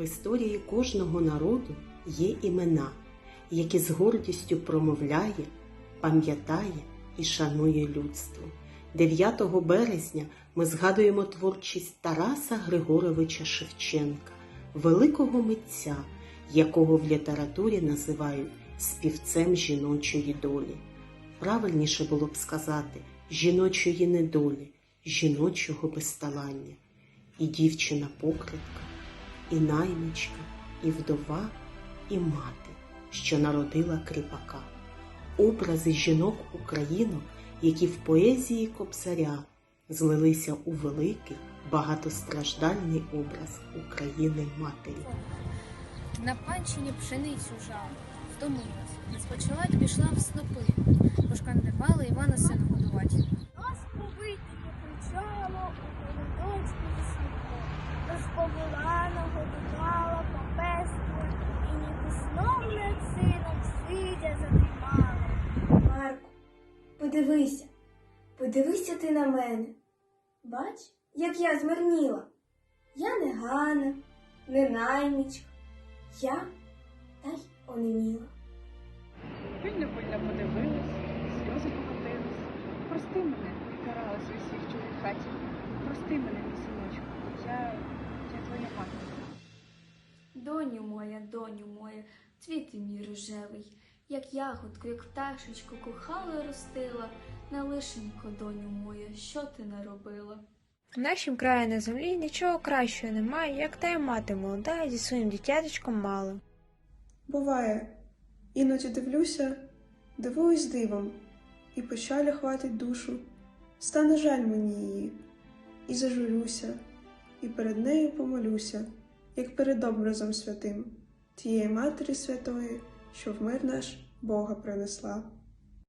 В історії кожного народу є імена, які з гордістю промовляє, пам'ятає і шанує людство. 9 березня ми згадуємо творчість Тараса Григоровича Шевченка, великого митця, якого в літературі називають співцем жіночої долі. Правильніше було б сказати жіночої недолі, жіночого безталання. І дівчина покритка, і наймичка, і вдова, і мати, що народила кріпака. Образи жінок українок, які в поезії Кобзаря злилися у великий багатостраждальний образ України матері. На панщині пшеницю жала, втомилась, не спочивать пішла в снопи, пошкандивала Івана сина Розповіла, нагодувала, попестила, і ніби сном над сином сидя задрімала. Марку, подивися, подивися ти на мене. Бач, як я змарніла. Я не Ганна, не наймічка. Я та й онеміла. Пильно-пильно подивилась, сльози покотились. Прости мене, я каралась у всіх чужих хаті. Прости мене, мій я. Доню моя, доню моя, цвіти мій рожевий, як ягодку, як пташечку кохала ростила, на лишенько, доню моя, що ти наробила? В нашім краї на землі нічого кращого немає, як та й мати молода зі своїм дитяточком малим. Буває, іноді дивлюся, дивуюсь дивом, і печаля хватить душу. Стане жаль мені її, і зажурюся, і перед нею помолюся, як перед образом святим, тієї Матері Святої, що в мир наш Бога принесла.